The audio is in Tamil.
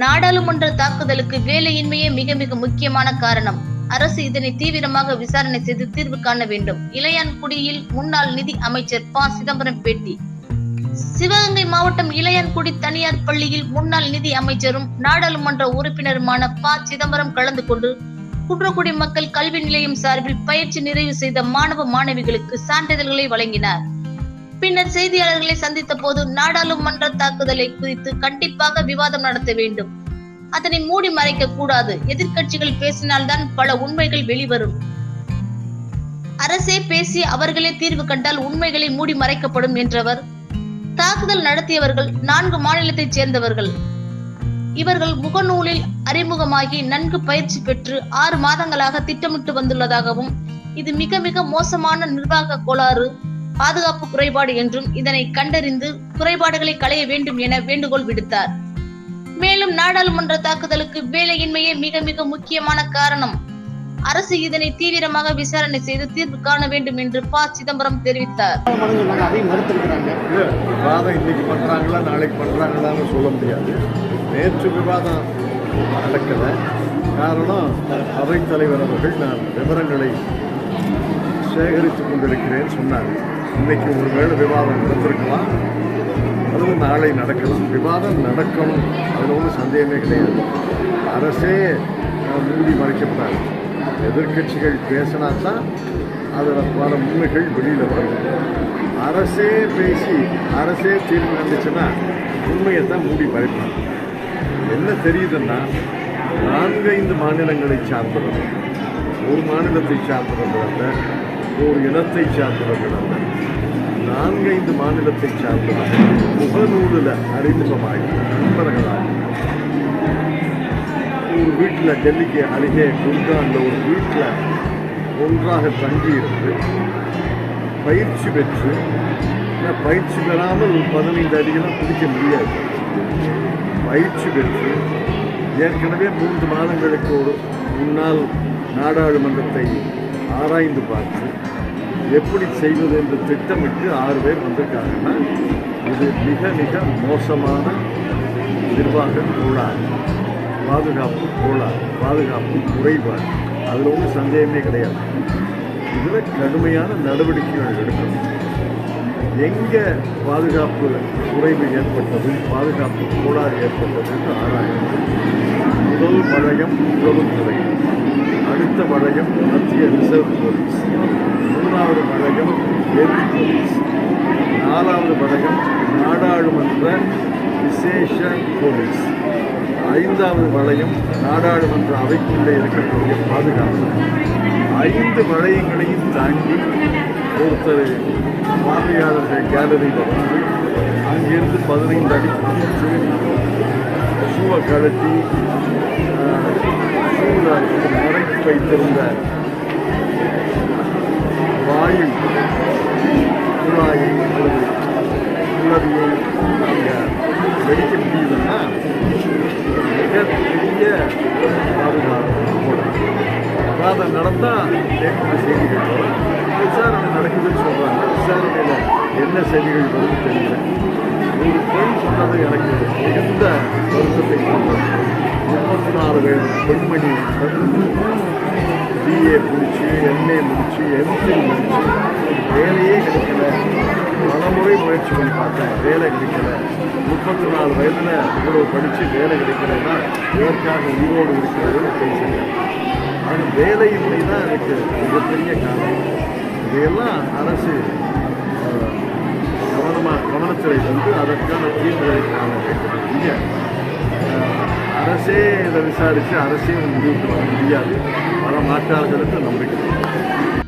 நாடாளுமன்ற தாக்குதலுக்கு வேலையின்மையே மிக மிக முக்கியமான காரணம். அரசு இதனை தீவிரமாக விசாரணை செய்து தீர்வு காண வேண்டும். இளையான்குடியில் முன்னாள் நிதி அமைச்சர் ப. சிதம்பரம் பேட்டி. சிவகங்கை மாவட்டம் இளையான்குடி தனியார் பள்ளியில் முன்னாள் நிதி அமைச்சரும் நாடாளுமன்ற உறுப்பினருமான ப. சிதம்பரம் கலந்து கொண்டு குன்றக்குடி மக்கள் கல்வி நிலையம் சார்பில் பயிற்சி நிறைவு செய்த மாணவ மாணவிகளுக்கு சான்றிதழ்களை வழங்கினார். பின்னர் செய்தியாளர்களை சந்தித்த போது நாடாளுமன்ற தாக்குதலை குறித்து கண்டிப்பாக விவாதம் நடத்த வேண்டும். அதனை மூடி மறைக்க கூடாது. எதிர்கட்சிகள் பேசினால்தான் பல உண்மைகள் வெளிவரும். அரசே பேசி அவர்களே தீர்வு கண்டால் உண்மைகளை மூடி மறைக்கப்படும் என்றவர் தாக்குதல் நடத்தியவர்கள் நான்கு மாநிலத்தைச் சேர்ந்தவர்கள். இவர்கள் முகநூலில் அறிமுகமாகி நன்கு பயிற்சி பெற்று ஆறு மாதங்களாக திட்டமிட்டு வந்துள்ளதாகவும் இது மிக மிக மோசமான நிர்வாக கோளாறு பாதுகாப்பு குறைபாடு என்றும் இதனை கண்டறிந்து குறைபாடுகளை களைய வேண்டும் என வேண்டுகோள் விடுத்தார். மேலும் நாடாளுமன்ற தாக்குதலுக்கு வேலையின்மையே மிக மிக முக்கியமான காரணம். அரசு இதனை தீவிரமாக விசாரணை செய்து தீர்வு காண வேண்டும் என்று ப. சிதம்பரம் தெரிவித்தார். மனு இன்னைக்கு பண்ணுறாங்களா நாளைக்கு பண்ணுறாங்களான்னு சொல்ல முடியாது. நேற்று விவாதம் நடக்கல. காரணம் அவைத் தலைவர் அவர்கள் நான் விவரங்களை சேகரித்துக் கொண்டிருக்கிறேன் சொன்னார். இன்னைக்கு ஒரு வேளை விவாதம் நடந்திருக்கலாம். அதுவும் நாளை நடக்கலாம். விவாதம் நடக்கணும். அதில் ஒன்றும் சந்தேகமே கிடையாது. அரசே மூடி மறைக்கப்படாது எதிர்க்கட்சிகள் பேசினா தான் அதில் பல உண்மைகள் வெளியில் வரும். அரசே பேசி அரசே தீர்வு நடந்துச்சுன்னா உண்மையை தான் மூடி மறைப்பாங்க என்ன தெரியுதுன்னா நான்கைந்து மாநிலங்களை சார்ந்தவர்கள் ஒரு மாநிலத்தை சார்ந்தவர்கள் ஒரு இனத்தை சார்ந்தவர்கள். அல்ல நான்கைந்து மாநிலத்தை சார்ந்தவர்கள். முகநூலில் அறிமுகமாகி நண்பர்களாகி ஒரு வீட்டில் டெல்லிக்கு அருகே குர்கானில் ஒரு வீட்டில் ஒன்றாக தங்கியிருந்து பயிற்சி பெற்று பயிற்சி பெறாமல் ஒரு பதினைந்து அடியெல்லாம் பிடிக்க முடியாது. பயிற்சி பெற்று ஏற்கனவே மூன்று மாதங்களுக்கு ஒரு முன்னால் நாடாளுமன்றத்தை ஆராய்ந்து பார்த்து எப்படி செய்வது என்று திட்டமிட்டு ஆறு பேர் வந்திருக்காங்கன்னா இது மிக மிக மோசமான நிர்வாக கோளாறு. பாதுகாப்பு கோளாறு பாதுகாப்பு குறைபாடு. அதில் ஒன்றும் சந்தேகமே கிடையாது. இதில் கடுமையான நடவடிக்கைகள் எடுக்கணும் எங்கே பாதுகாப்பு குறைவு ஏற்பட்டது பாதுகாப்பு கோளாறு ஏற்பட்டது என்று ஆராயணும். முதல் வளையம் உளவுத்துறை அடுத்த வளையம் மத்திய ரிசர்வ் போலீஸ். மூணாவது வளையம் டெல்லி போலீஸ். நாலாவது வளையம் நாடாளுமன்ற விசேஷ போலீஸ். ஐந்தாவது வளையம் நாடாளுமன்ற அவைக்குள்ளே இருக்கக்கூடிய பாதுகாப்பு. ஐந்து வளையங்களையும் தாண்டி ஒருத்தர் பார்வையாளர்கள் கேலரியில் வந்து அங்கிருந்து பதினைந்து அடி குதித்து ஷூவை கழட்டி மறைத்து வைத்திருந்த வாயு குழாயை அல்லது குளவியை நாங்கள் வெடிக்க முடியுதுன்னா மிகப்பெரிய பாதுகாப்பு. அதை விவாதம் நடந்தால் ஏற்கனவே செய்திகள் வரும் விசாரணை நடக்குதுன்னு சொல்கிறாங்க விசாரணையில் என்ன செய்திகள் வரும்னு தெரியல. ஒரு பெண் சொன்னது எனக்கு மிகுந்த வருத்தத்தை கொண்டது முப்பத்தி நாலு வயது பெண்மணி பிஏ முடிச்சு எம்ஏ முடிச்சு எம்ஃபில் முடிச்சு வேலையே கிடைக்கல. பலமுறை முயற்சி பண்ணி பார்த்தேன் வேலை கிடைக்கல. முப்பத்தி நாலு வயதில் இவ்வளோ படித்து வேலை கிடைக்கலன்னா இதற்காக உயிரோடு இருக்கிறதுன்னு பேசுகிறேன் ஆனால் வேலையின்மை தான் எனக்கு மிகப்பெரிய காரணம். இதையெல்லாம் அரசு கவனமாக கவனத்தில் வந்து அதற்கான தீர்வுகளை காண வேண்டும். இங்கே அரசே இதை விசாரித்து அரசே முடிவுக்கு வர முடியாது. வர மாற்றார்களுக்கு நம்பிக்கை.